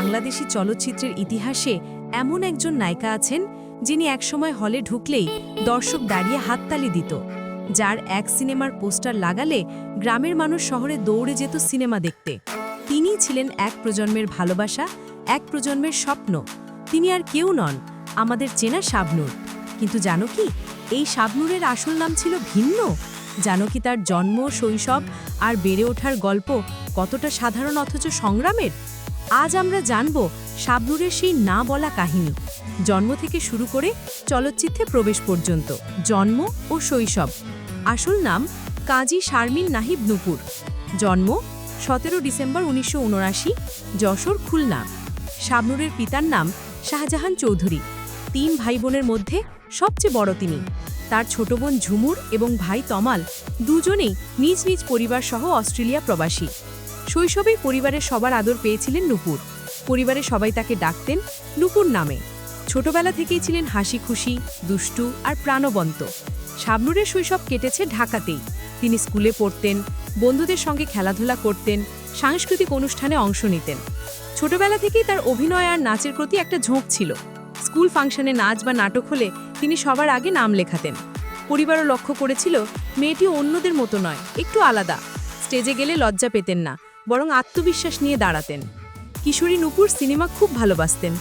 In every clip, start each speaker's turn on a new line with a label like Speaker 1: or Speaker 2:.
Speaker 1: বাংলাদেশি চলচ্চিত্রের ইতিহাসে এমন একজন নায়িকা আছেন যিনি একসময় হলে ঢুকলেই দর্শক দাঁড়িয়ে হাততালি দিত, যার এক সিনেমার পোস্টার লাগালে গ্রামের মানুষ শহরে দৌড়ে যেত সিনেমা দেখতে। তিনিই ছিলেন এক প্রজন্মের ভালোবাসা, এক প্রজন্মের স্বপ্ন। তিনি আর কেউ নন, আমাদের চেনা শাবনূর। কিন্তু জানো কি, এই শাবনূরের আসল নাম ছিল ভিন্ন? জানো কি তার জন্ম, শৈশব আর বেড়ে ওঠার গল্প কতটা সাধারণ অথচ সংগ্রামের? আজ আমরা জানব শাবনূরের সেই না বলা কাহিনী। জন্ম থেকে শুরু করে চলচ্চিত্রে প্রবেশ পর্যন্ত, জন্ম ও শৈশব। আসল নাম কাজী শারমিন নাহিব নুপুর। জন্ম সতেরো ডিসেম্বর উনিশশো উনআশি, যশোর, খুলনা। শাবনূরের পিতার নাম শাহজাহান চৌধুরী। তিন ভাই বোনের মধ্যে সবচেয়ে বড় তিনি। তার ছোট বোন ঝুমুর এবং ভাই তমাল দুজনেই নিজ নিজ পরিবার সহ অস্ট্রেলিয়া প্রবাসী। শৈশবেই পরিবারের সবার আদর পেয়েছিলেন নুপুর। পরিবারের সবাই তাকে ডাকতেন নুপুর নামে। ছোটবেলা থেকেই ছিলেন হাসি খুশি দুষ্টু আর প্রাণবন্ত। শাবনুরের শৈশব কেটেছে ঢাকাতেই। তিনি স্কুলে পড়তেন, বন্ধুদের সঙ্গে খেলাধুলা করতেন, সাংস্কৃতিক অনুষ্ঠানে অংশ নিতেন। ছোটবেলা থেকেই তার অভিনয় আর নাচের প্রতি একটা ঝোঁক ছিল। স্কুল ফাংশনে নাচ বা নাটক হলে তিনি সবার আগে নাম লেখাতেন। পরিবারও লক্ষ্য করেছিল, মেয়েটি অন্যদের মতো নয়, একটু আলাদা। স্টেজে গেলে লজ্জা পেতেন না। বরং আত্মবিশ্বাস নিয়ে দাঁড়াতেন। কিশোরী নুপুর সিনেমা খুব ভালোবাসতেন।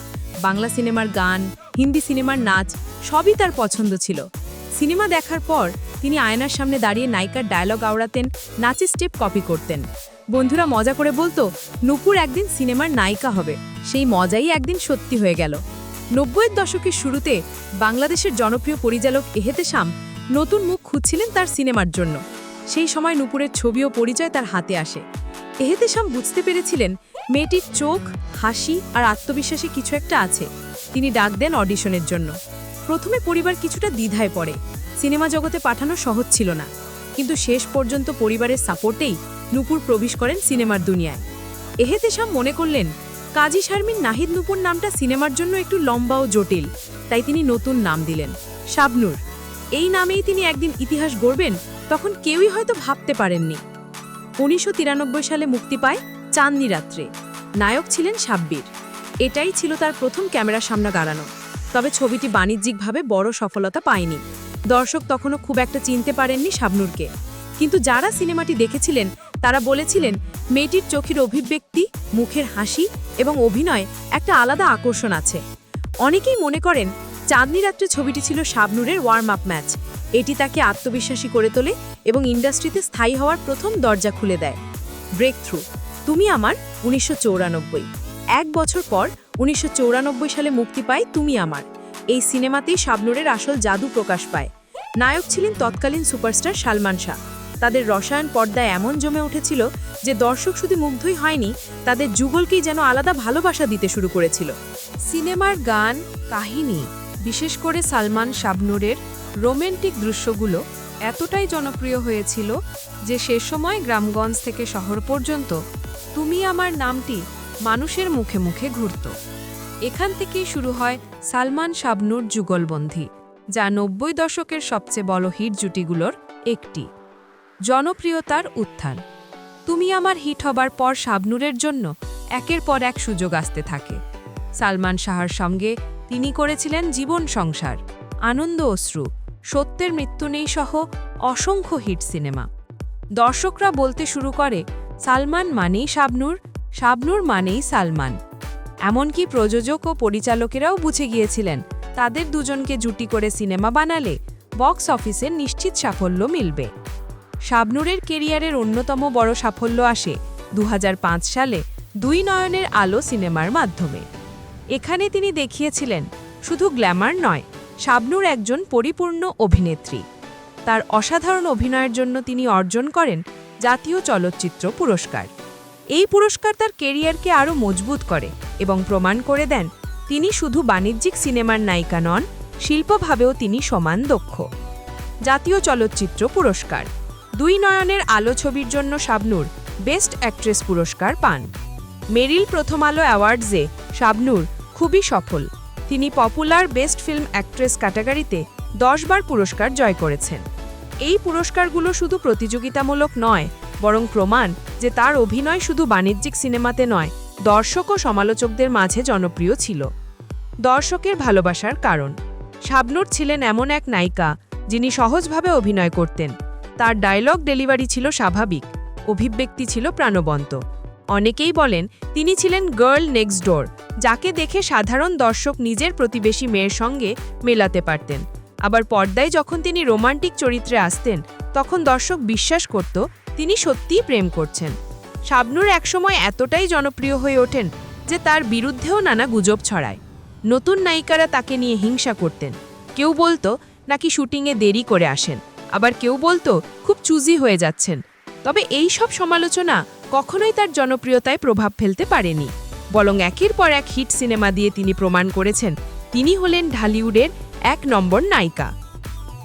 Speaker 1: বাংলা সিনেমার গান, হিন্দি সিনেমার নাচ, সবই তার পছন্দ ছিল। সিনেমা দেখার পর তিনি আয়নার সামনে দাঁড়িয়ে নায়িকার ডায়লগ আওড়াতেন নাচের স্টেপ কপি করতেন। বন্ধুরা মজা করে বলতো, নুপুর একদিন সিনেমার নায়িকা হবে, সেই মজাই একদিন সত্যি হয়ে গেল। নব্বইয়ের দশকের শুরুতে বাংলাদেশের জনপ্রিয় পরিচালক এহেতে এহেতেশাম নতুন মুখ খুঁজছিলেন তার সিনেমার জন্য। সেই সময় নুপুরের ছবি ও পরিচয় তার হাতে আসে। এহেতেশাম বুঝতে পেরেছিলেন মেয়েটির চোখ, হাসি আর আত্মবিশ্বাসে কিছু একটা আছে। তিনি ডাক দেন অডিশনের জন্য। প্রথমে পরিবার কিছুটা দ্বিধায় পড়ে। সিনেমা জগতে পাঠানো সহজ ছিল না। কিন্তু শেষ পর্যন্ত পরিবারের সাপোর্টেই নুপুর প্রবেশ করেন সিনেমার দুনিয়ায়। এহেতেশাম মনে করলেন, কাজী শারমিন নাহিদ নুপুর নামটা সিনেমার জন্য একটু লম্বা ও জটিল, তাই তিনি নতুন নাম দিলেন, শাবনূর। এই নামেই তিনি একদিন ইতিহাস গড়বেন, তখন কেউই হয়তো ভাবতে পারেননি। উনিশশো তিরানব্বই সালে মুক্তি পায় চাঁদনি রাত্রে। নায়ক ছিলেন সাব্বির। এটাই ছিল তার প্রথম ক্যামেরার সামনে দাঁড়ানো। তবে ছবিটি বাণিজ্যিকভাবে বড় সফলতা পায়নি। দর্শক তখনও খুব একটা চিনতে পারেননি শাবনূরকে। কিন্তু যারা সিনেমাটি দেখেছিলেন, তারা বলেছিলেন, মেয়েটির চোখের অভিব্যক্তি, মুখের হাসি এবং অভিনয় একটা আলাদা আকর্ষণ আছে। অনেকেই মনে করেন, চাঁদনি রাত্রে ছবিটি ছিল শাবনূরের ওয়ার্ম আপ ম্যাচ এটি তাকে আত্মবিশ্বাসী করে তোলে এবং ইন্ডাস্ট্রিতে স্থায়ী হওয়ার প্রথম দরজা খুলে দেয়। ব্রেক থ্রু তুমি আমার উনিশশো এক বছর পর উনিশশো সালে মুক্তি পায় তুমি আমার। এই সিনেমাতেই শাবনূরের আসল জাদু প্রকাশ পায়। নায়ক ছিলেন তৎকালীন সুপারস্টার সালমান শাহ। তাদের রসায়ন পর্দায় এমন জমে উঠেছিল যে দর্শক শুধু মুগ্ধই হয়নি, তাদের যুগলকেই যেন আলাদা ভালোবাসা দিতে শুরু করেছিল। সিনেমার গান, কাহিনী, বিশেষ করে সালমান শাবনূরের রোমান্টিক দৃশ্যগুলো এতটাই জনপ্রিয় হয়েছিল যে সে সময় গ্রামগঞ্জ থেকে শহর পর্যন্ত তুমি আমার নামটি মানুষের মুখে মুখে ঘুরত। এখান থেকেই শুরু হয় সালমান শাবনূর যুগলবন্ধী যা নব্বই দশকের সবচেয়ে বড় হিট জুটিগুলোর একটি। জনপ্রিয়তার উত্থান। তুমি আমার হিট হবার পর শাবনুরের জন্য একের পর এক সুযোগ আসতে থাকে। সালমান শাহর সঙ্গে তিনি করেছিলেন জীবন সংসার, আনন্দ অশ্রু সত্যের মৃত্যু নেই সহ অসংখ্য হিট সিনেমা। দর্শকরা বলতে শুরু করে, সালমান মানেই শাবনূর, শাবনুর মানেই সালমান। এমনকি প্রযোজক ও পরিচালকেরাও বুঝে গিয়েছিলেন, তাদের দুজনকে জুটি করে সিনেমা বানালে বক্স অফিসে নিশ্চিত সাফল্য মিলবে। শাবনূরের কেরিয়ারের অন্যতম বড় সাফল্য আসে দু হাজার পাঁচ সালে দুই নয়নের আলো সিনেমার মাধ্যমে। এখানে তিনি দেখিয়েছিলেন, শুধু গ্ল্যামার নয় শাবনূর একজন পরিপূর্ণ অভিনেত্রী। তার অসাধারণ অভিনয়ের জন্য তিনি অর্জন করেন জাতীয় চলচ্চিত্র পুরস্কার। এই পুরস্কার তার কেরিয়ারকে আরও মজবুত করে এবং প্রমাণ করে দেন তিনি শুধু বাণিজ্যিক সিনেমার নায়িকা নন, শিল্পভাবেও তিনি সমান দক্ষ। জাতীয় চলচ্চিত্র পুরস্কার। দুই নয়নের আলো ছবির জন্য শাবনূর বেস্ট অ্যাক্ট্রেস পুরস্কার পান। মেরিল প্রথম আলো অ্যাওয়ার্ডসে শাবনূর খুবই সফল। তিনি পপুলার বেস্ট ফিল্ম অ্যাক্ট্রেস ক্যাটাগরিতে দশবার পুরস্কার জয় করেছেন। এই পুরস্কারগুলো শুধু প্রতিযোগিতামূলক নয়, বরং প্রমাণ যে তার অভিনয় শুধু বাণিজ্যিক সিনেমাতে নয়, দর্শক ও সমালোচকদের মাঝে জনপ্রিয় ছিল। দর্শকের ভালোবাসার কারণ। শাবনূর ছিলেন এমন এক নায়িকা যিনি সহজভাবে অভিনয় করতেন। তার ডায়লগ ডেলিভারি ছিল স্বাভাবিক, অভিব্যক্তি ছিল প্রাণবন্ত। অনেকেই বলেন তিনি ছিলেন গার্ল নেক্সট ডোর, যাকে দেখে সাধারণ দর্শক নিজের প্রতিবেশী মেয়ের সঙ্গে মেলাতে পারতেন। আবার পর্দায় যখন তিনি রোমান্টিক চরিত্রে আসতেন, তখন দর্শক বিশ্বাস করত তিনি সত্যিই প্রেম করছেন। শাবনূর একসময় এতটাই জনপ্রিয় হয়ে ওঠেন যে তার বিরুদ্ধেও নানা গুজব ছড়ায়। নতুন নায়িকারা তাকে নিয়ে হিংসা করতেন। কেউ বলতো নাকি শুটিংয়ে দেরি করে আসেন, আবার কেউ বলতো খুব চুজি হয়ে যাচ্ছেন। তবে এই সব সমালোচনা কখনোই তার জনপ্রিয়তায় প্রভাব ফেলতে পারেনি। বরং একের পর এক হিট সিনেমা দিয়ে তিনি প্রমাণ করেছেন, তিনি হলেন ঢালিউডের এক নম্বর নায়িকা।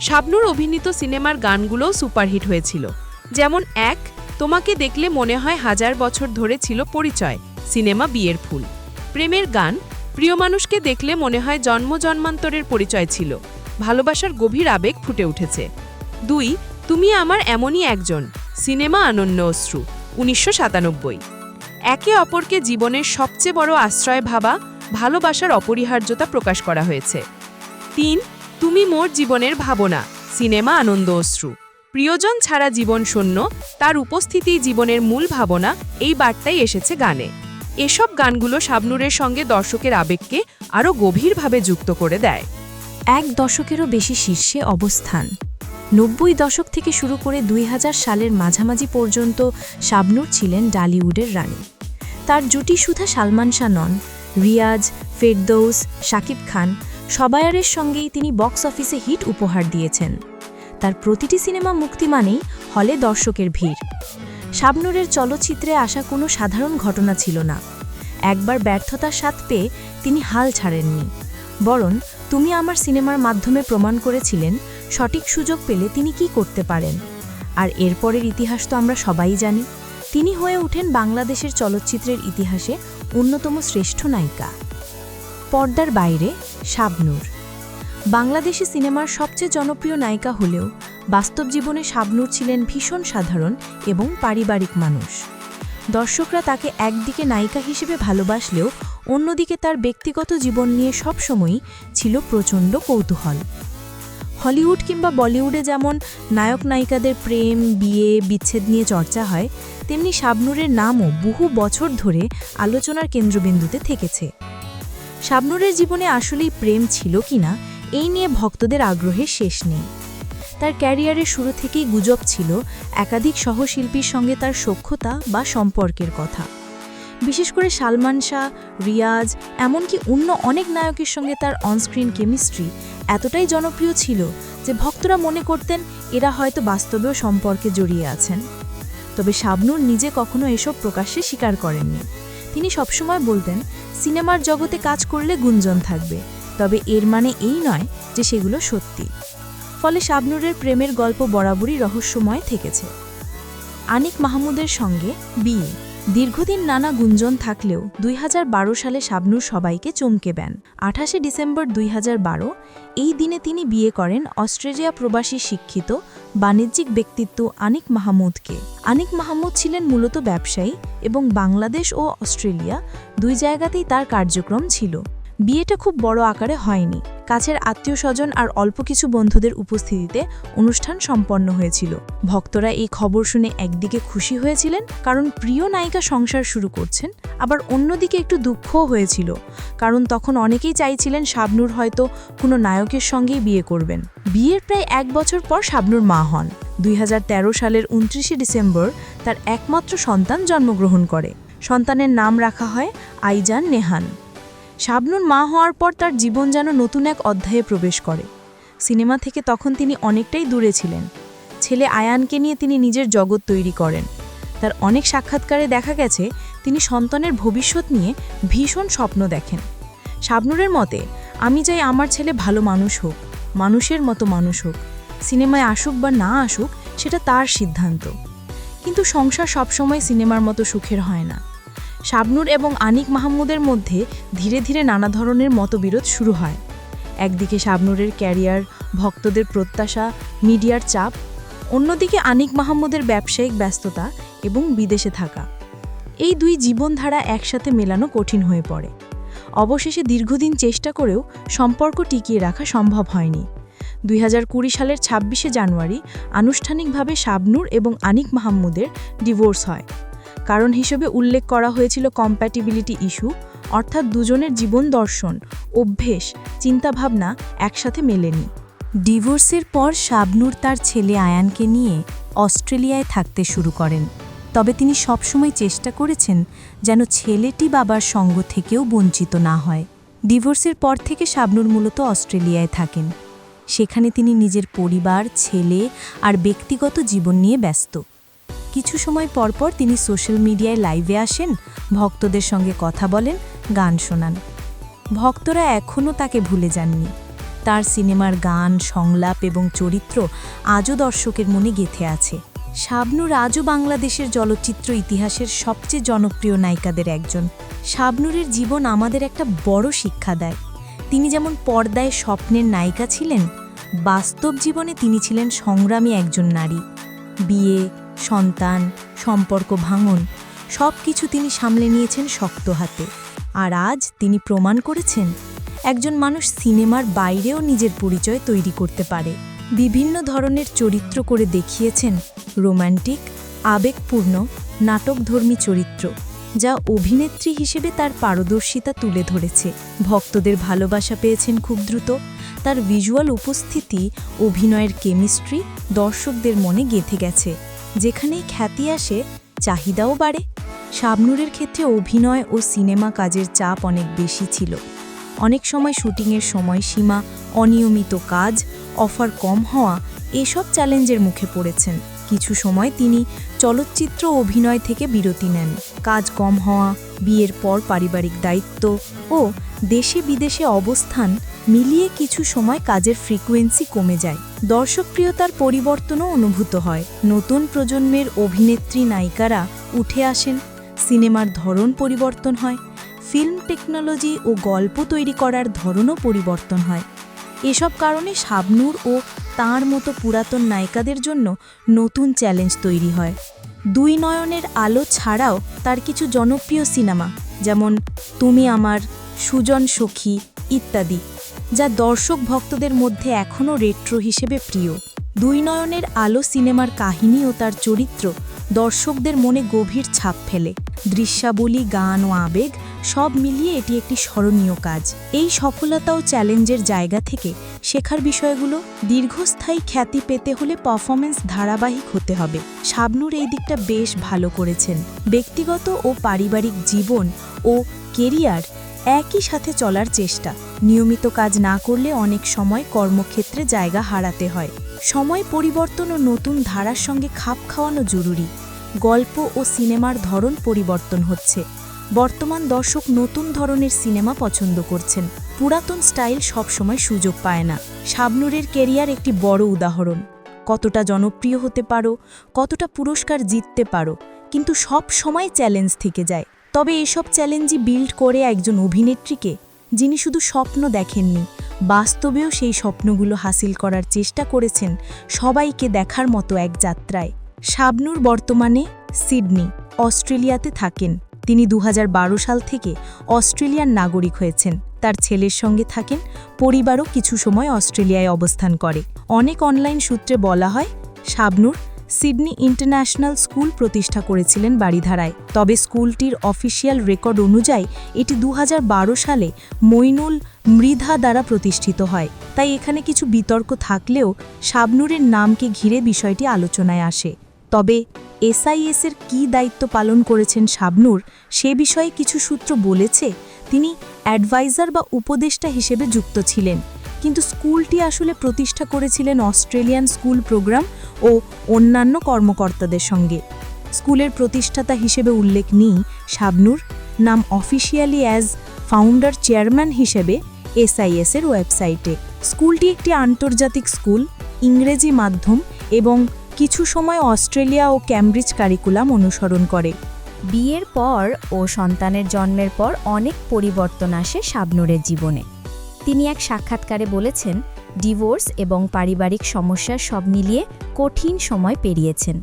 Speaker 1: শাবনুর অভিনীত সিনেমার গানগুলোও সুপারহিট হয়েছিল। যেমন এক, তোমাকে দেখলে মনে হয় হাজার বছর ধরে ছিল পরিচয়, সিনেমা বিয়ের ফুল। প্রেমের গান, প্রিয় মানুষকে দেখলে মনে হয় জন্ম জন্মান্তরের পরিচয় ছিল, ভালোবাসার গভীর আবেগ ফুটে উঠেছে। দুই, তুমি আমার এমনই একজন, সিনেমা আনন্দ অশ্রু। উনিশশো সাতানব্বই। একে অপরকে জীবনের সবচেয়ে বড় আশ্রয় ভাবা, ভালোবাসার অপরিহার্যতা প্রকাশ করা হয়েছে। তিন, তুমি মোর জীবনের ভাবনা, সিনেমা আনন্দ অশ্রু। প্রিয়জন ছাড়া জীবন শূন্য, তার উপস্থিতিই জীবনের মূল ভাবনা, এই বার্তাই এসেছে গানে। এসব গানগুলো শাবনুরের সঙ্গে দর্শকের আবেগকে আরও গভীরভাবে যুক্ত করে দেয়।
Speaker 2: এক দশকেরও বেশি শীর্ষে অবস্থান। নব্বই দশক থেকে শুরু করে দুই হাজার সালের মাঝামাঝি পর্যন্ত শাবনূর ছিলেন ডালিউডের রানী। তার জুটি সুধা সালমান শাহ নন, রিয়াজ, ফেরদৌস, শাকিব খান সবায়ারের সঙ্গেই তিনি বক্স অফিসে হিট উপহার দিয়েছেন। তার প্রতিটি সিনেমা মুক্তি মানেই হলে দর্শকের ভিড়। শাবনূরের চলচ্চিত্রে আসা কোনো সাধারণ ঘটনা ছিল না। একবার ব্যর্থতার স্বাদ পেয়ে তিনি হাল ছাড়েননি। বরং, তুমি আমার সিনেমার মাধ্যমে প্রমাণ করেছিলেন সঠিক সুযোগ পেলে তিনি কি করতে পারেন? আর এরপরের ইতিহাস তো আমরা সবাই জানি। তিনি হয়ে ওঠেন বাংলাদেশের চলচ্চিত্রের ইতিহাসে অন্যতম শ্রেষ্ঠ নায়িকা। পর্দার বাইরে শাবনূর। বাংলাদেশি সিনেমার সবচেয়ে জনপ্রিয় নায়িকা হলেও বাস্তব জীবনে শাবনূর ছিলেন ভীষণ সাধারণ এবং পারিবারিক মানুষ। দর্শকরা তাকে একদিকে নায়িকা হিসেবে ভালোবাসলেও অন্যদিকে তার ব্যক্তিগত জীবন নিয়ে সবসময়ই ছিল প্রচণ্ড কৌতূহল। হলিউড কিংবা বলিউডে যেমন নায়ক নায়িকাদের প্রেম, বিয়ে, বিচ্ছেদ নিয়ে চর্চা হয়, তেমনি শাবনূরের নামও বহু বছর ধরে আলোচনার কেন্দ্রবিন্দুতে থেকেছে। শাবনুরের জীবনে আসলেই প্রেম ছিল কিনা এই নিয়ে ভক্তদের আগ্রহের শেষ নেই। তার ক্যারিয়ারের শুরু থেকেই গুজব ছিল একাধিক সহশিল্পীর সঙ্গে তার সখ্যতা বা সম্পর্কের কথা। বিশেষ করে সালমান শাহ, রিয়াজ, এমনকি অন্য অনেক নায়কের সঙ্গে তার অনস্ক্রিন কেমিস্ট্রি এতটাই জনপ্রিয় ছিল যে ভক্তরা মনে করতেন এরা হয়তো বাস্তবেও সম্পর্কে জড়িয়ে আছেন। তবে শাবনূর নিজে কখনো এসব প্রকাশ্যে স্বীকার করেননি। তিনি সবসময় বলতেন, সিনেমার জগতে কাজ করলে গুঞ্জন থাকবে, তবে এর মানে এই নয় যে সেগুলো সত্যি। ফলে শাবনূরের প্রেমের গল্প বরাবরই রহস্যময় থেকেছে। আনিক মাহমুদের সঙ্গে বিয়ে। দীর্ঘদিন নানা গুঞ্জন থাকলেও দুই হাজার বারো সালে শাবনুর সবাইকে চমকে দেন। আঠাশে ডিসেম্বর দুই হাজার বারো, এই দিনে তিনি বিয়ে করেন অস্ট্রেলিয়া প্রবাসী শিক্ষিত, বাণিজ্যিক ব্যক্তিত্ব আনিক মাহমুদকে। আনিক মাহমুদ ছিলেন মূলত ব্যবসায়ী এবং বাংলাদেশ ও অস্ট্রেলিয়া দুই জায়গাতেই তার কার্যক্রম ছিল। বিয়েটা খুব বড় আকারে হয়নি। কাছের আত্মীয় স্বজন আর অল্প কিছু বন্ধুদের উপস্থিতিতে অনুষ্ঠান সম্পন্ন হয়েছিল। ভক্তরা এই খবর শুনে একদিকে খুশি হয়েছিলেন, কারণ প্রিয় নায়িকা সংসার শুরু করছেন, আবার অন্যদিকে একটু দুঃখও হয়েছিল, কারণ তখন অনেকেই চাইছিলেন শাবনুর হয়তো কোনো নায়কের সঙ্গেই বিয়ে করবেন। বিয়ের প্রায় এক বছর পর শাবনুর মা হন। দুই হাজার তেরো সালের উনত্রিশে ডিসেম্বর তার একমাত্র সন্তান জন্মগ্রহণ করে। সন্তানের নাম রাখা হয় আইজান নেহান। শাবনুর মা হওয়ার পর তার জীবন যেন নতুন এক অধ্যায়ে প্রবেশ করে। সিনেমা থেকে তখন তিনি অনেকটাই দূরে ছিলেন। ছেলে আয়ানকে নিয়ে তিনি নিজের জগৎ তৈরি করেন। তার অনেক সাক্ষাৎকারে দেখা গেছে, তিনি সন্তানের ভবিষ্যৎ নিয়ে ভীষণ স্বপ্ন দেখেন। শাবনুরের মতে, আমি চাই আমার ছেলে ভালো মানুষ হোক, মানুষের মতো মানুষ হোক। সিনেমায় আসুক বা না আসুক, সেটা তার সিদ্ধান্ত। কিন্তু সংসার সবসময় সিনেমার মতো সুখের হয় না। শাবনুর এবং আনিক মাহমুদের মধ্যে ধীরে ধীরে নানা ধরনের মতবিরোধ শুরু হয়। একদিকে শাবনুরের ক্যারিয়ার, ভক্তদের প্রত্যাশা, মিডিয়ার চাপ, অন্যদিকে আনিক মাহমুদের ব্যবসায়িক ব্যস্ততা এবং বিদেশে থাকা।
Speaker 3: এই দুই জীবনধারা একসাথে মেলানো কঠিন হয়ে পড়ে। অবশেষে দীর্ঘদিন চেষ্টা করেও সম্পর্ক টিকিয়ে রাখা সম্ভব হয়নি। দুই হাজার কুড়ি সালের ছাব্বিশে জানুয়ারি আনুষ্ঠানিকভাবে শাবনূর এবং আনিক মাহমুদের ডিভোর্স হয়। কারণ হিসেবে উল্লেখ করা হয়েছিল কম্প্যাটিবিলিটি ইস্যু অর্থাৎ দুজনের জীবন দর্শন, অভ্যেস, চিন্তাভাবনা একসাথে মেলেনি।
Speaker 2: ডিভোর্সের পর শাবনুর তার ছেলে আয়ানকে নিয়ে অস্ট্রেলিয়ায় থাকতে শুরু করেন। তবে তিনি সবসময় চেষ্টা করেছেন যেন ছেলেটি বাবার সঙ্গ থেকেও বঞ্চিত না হয়। ডিভোর্সের পর থেকে শাবনুর মূলত অস্ট্রেলিয়ায় থাকেন। সেখানে তিনি নিজের পরিবার, ছেলে আর ব্যক্তিগত জীবন নিয়ে ব্যস্ত। কিছু সময় পরপর তিনি সোশ্যাল মিডিয়ায় লাইভে আসেন, ভক্তদের সঙ্গে কথা বলেন, গান শোনান। ভক্তরা এখনও তাকে ভুলে যাননি। তার সিনেমার গান, সংলাপ এবং চরিত্র আজও দর্শকের মনে গেঁথে আছে। শাবনুর আজও বাংলাদেশের চলচ্চিত্র ইতিহাসের সবচেয়ে জনপ্রিয় নায়িকাদের একজন। শাবনুরের জীবন আমাদের একটা বড় শিক্ষা দেয়। তিনি যেমন পর্দায় স্বপ্নের নায়িকা ছিলেন, বাস্তব জীবনে তিনি ছিলেন সংগ্রামী একজন নারী। বিয়ে সন্তান, সম্পর্ক ভাঙন সব কিছু তিনি সামলে নিয়েছেন শক্ত হাতে। আর আজ তিনি প্রমাণ করেছেন, একজন মানুষ সিনেমার বাইরেও নিজের পরিচয় তৈরি করতে পারে। বিভিন্ন ধরনের চরিত্র করে দেখিয়েছেন রোমান্টিক আবেগপূর্ণ, নাটকধর্মী চরিত্র, যা অভিনেত্রী হিসেবে তার পারদর্শিতা তুলে ধরেছে। ভক্তদের ভালোবাসা পেয়েছেন খুব দ্রুত। তার ভিজুয়াল উপস্থিতি, অভিনয়ের কেমিস্ট্রি দর্শকদের মনে গেঁথে গেছে। যেখানেই খ্যাতি আসে, চাহিদাও বাড়ে। শাবনূরের ক্ষেত্রে অভিনয় ও সিনেমা কাজের চাপ অনেক বেশি ছিল। অনেক সময় শুটিংয়ের সময়সীমা, অনিয়মিত কাজ, অফার কম হওয়া, এসব চ্যালেঞ্জের মুখে পড়েছেন। কিছু সময় তিনি চলচ্চিত্র অভিনয় থেকে বিরতি নেন। কাজ কম হওয়া, বিয়ের পর পারিবারিক দায়িত্ব ও দেশে বিদেশে অবস্থান মিলিয়ে কিছু সময় কাজের ফ্রিকোয়েন্সি কমে যায়। দর্শকপ্রিয়তার পরিবর্তনও অনুভূত হয়। নতুন প্রজন্মের অভিনেত্রী নায়িকারা উঠে আসেন, সিনেমার ধরন পরিবর্তন হয় ফিল্ম টেকনোলজি ও গল্প তৈরি করার ধরনও পরিবর্তন হয়। এসব কারণে শাবনূর ও তার মতো পুরাতন নায়িকাদের জন্য নতুন চ্যালেঞ্জ তৈরি হয়। দুই নয়নের আলো ছাড়াও তার কিছু জনপ্রিয় সিনেমা, যেমন তুমি আমার সুজন সখী, ইত্যাদি, যা দর্শক ভক্তদের মধ্যে এখনও রেট্রো হিসেবে প্রিয়। দুই নয়নের আলো সিনেমার কাহিনী ও তার চরিত্র দর্শকদের মনে গভীর ছাপ ফেলে। দৃশ্যাবলী, গান ও আবেগ সব মিলিয়ে এটি একটি স্মরণীয় কাজ। এই সফলতা ও চ্যালেঞ্জের জায়গা থেকে শেখার বিষয়গুলো দীর্ঘস্থায়ী খ্যাতি পেতে হলে পারফরমেন্স ধারাবাহিক হতে হবে। শাবনুর এই দিকটা বেশ ভালো করেছেন। ব্যক্তিগত ও পারিবারিক জীবন ও কেরিয়ার একই সাথে চলার চেষ্টা। নিয়মিত কাজ না করলে অনেক সময় কর্মক্ষেত্রে জায়গা হারাতে হয়। সময় পরিবর্তন ও নতুন ধারার সঙ্গে খাপ খাওয়ানো জরুরি। গল্প ও সিনেমার ধরন পরিবর্তন হচ্ছে। বর্তমান দর্শক নতুন ধরনের সিনেমা পছন্দ করছেন। পুরাতন স্টাইল সবসময় সুযোগ পায় না। শাবনূরের কেরিয়ার একটি বড় উদাহরণ। কতটা জনপ্রিয় হতে পারো, কতটা পুরস্কার জিততে পারো, কিন্তু সব সময় চ্যালেঞ্জ থেকে যায়। তবে এসব চ্যালেঞ্জই বিল্ড করে একজন অভিনেত্রীকে, যিনি শুধু স্বপ্ন দেখেননি, বাস্তবেও সেই স্বপ্নগুলো হাসিল করার চেষ্টা করেছেন সবাইকে দেখার মতো এক যাত্রায়। শাবনূর বর্তমানে সিডনি, অস্ট্রেলিয়াতে থাকেন। তিনি দু হাজার বারো সাল থেকে অস্ট্রেলিয়ার নাগরিক হয়েছেন। তার ছেলের সঙ্গে থাকেন, পরিবারও কিছু সময় অস্ট্রেলিয়ায় অবস্থান করে। অনেক অনলাইন সূত্রে বলা হয়, শাবনূর সিডনি ইন্টারন্যাশনাল স্কুল প্রতিষ্ঠা করেছিলেন বাড়িধারায় তবে স্কুলটির অফিসিয়াল রেকর্ড অনুযায়ী এটি দু হাজার বারো সালে মইনুল মৃধা দ্বারা প্রতিষ্ঠিত হয়। তাই এখানে কিছু বিতর্ক থাকলেও শাবনুরের নামকে ঘিরে বিষয়টি আলোচনায় আসে। তবে এসআইএসের কী দায়িত্ব পালন করেছেন শাবনূর, সে বিষয়ে কিছু সূত্র বলেছে, তিনি অ্যাডভাইজার বা উপদেষ্টা হিসেবে যুক্ত ছিলেন। কিন্তু স্কুলটি আসলে প্রতিষ্ঠা করেছিলেন অস্ট্রেলিয়ান স্কুল প্রোগ্রাম ও অন্যান্য কর্মকর্তাদের সঙ্গে। স্কুলের প্রতিষ্ঠাতা হিসেবে উল্লেখ নেই শাবনূর, নাম অফিসিয়ালি অ্যাজ ফাউন্ডার চেয়ারম্যান হিসেবে এসআইএসের ওয়েবসাইটে। স্কুলটি একটি আন্তর্জাতিক স্কুল, ইংরেজি মাধ্যম এবং কিছু সময় অস্ট্রেলিয়া ও ক্যামব্রিজ কারিকুলাম অনুসরণ করে।
Speaker 4: বিয়ের পর ও সন্তানের জন্মের পর অনেক পরিবর্তন আসে শাবনূরের জীবনে। তিনি এক সাক্ষাৎকারে বলেছেন, ডিভোর্স এবং পারিবারিক সমস্যা সব মিলিয়ে কঠিন সময় পেরিয়েছেন।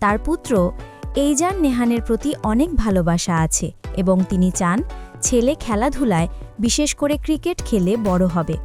Speaker 4: তার পুত্র
Speaker 2: এইজান নেহানের প্রতি অনেক ভালোবাসা আছে এবং তিনি চান ছেলে খেলাধুলায় বিশেষ করে ক্রিকেট খেলে বড় হবে।